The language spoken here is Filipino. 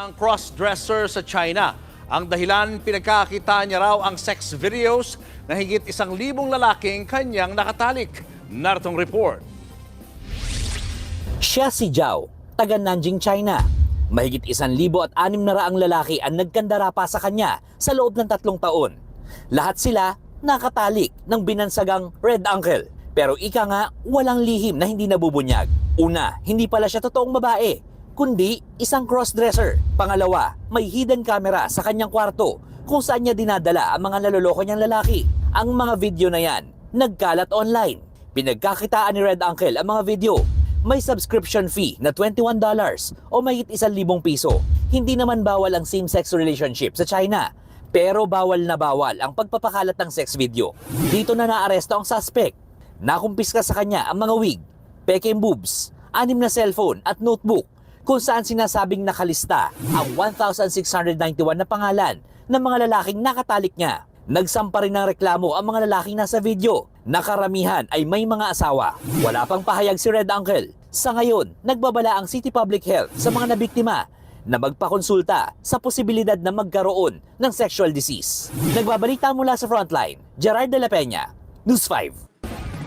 Ang cross-dresser sa China. Ang dahilan pinagkakita niya raw ang sex videos na higit isang libong lalaking kanyang nakatalik. Naritong report. Siya si Zhao, taga Nanjing, China. Mahigit isang libo at anim na raang lalaki ang nagkandara pa sa kanya sa loob ng tatlong taon. Lahat sila nakatalik ng binansagang Red Uncle. Pero ika nga, walang lihim na hindi nabubunyag. Una, hindi pala siya totoong babae, kundi isang crossdresser. Pangalawa, may hidden camera sa kanyang kwarto kung saan niya dinadala ang mga naloloko niyang lalaki. Ang mga video na yan, nagkalat online. Pinagkakitaan ni Red Uncle ang mga video may subscription fee na $21 o isang libong piso. Hindi naman bawal ang same-sex relationship sa China. Pero bawal na bawal ang pagpapakalat ng sex video. Dito na naaresto ang suspect. Nakumpiska sa kanya ang mga wig, peking boobs, anim na cellphone at notebook kung saan sinasabing nakalista ang 1,691 na pangalan ng mga lalaking nakatalik niya. Nagsampa rin ng reklamo ang mga lalaking nasa video. Nakaramihan ay may mga asawa. Wala pang pahayag si Red Uncle. Sa ngayon, nagbabala ang City Public Health sa mga nabiktima na magpakonsulta sa posibilidad na magkaroon ng sexual disease. Nagbabalita mula sa Frontline, Gerard de la Peña, News 5.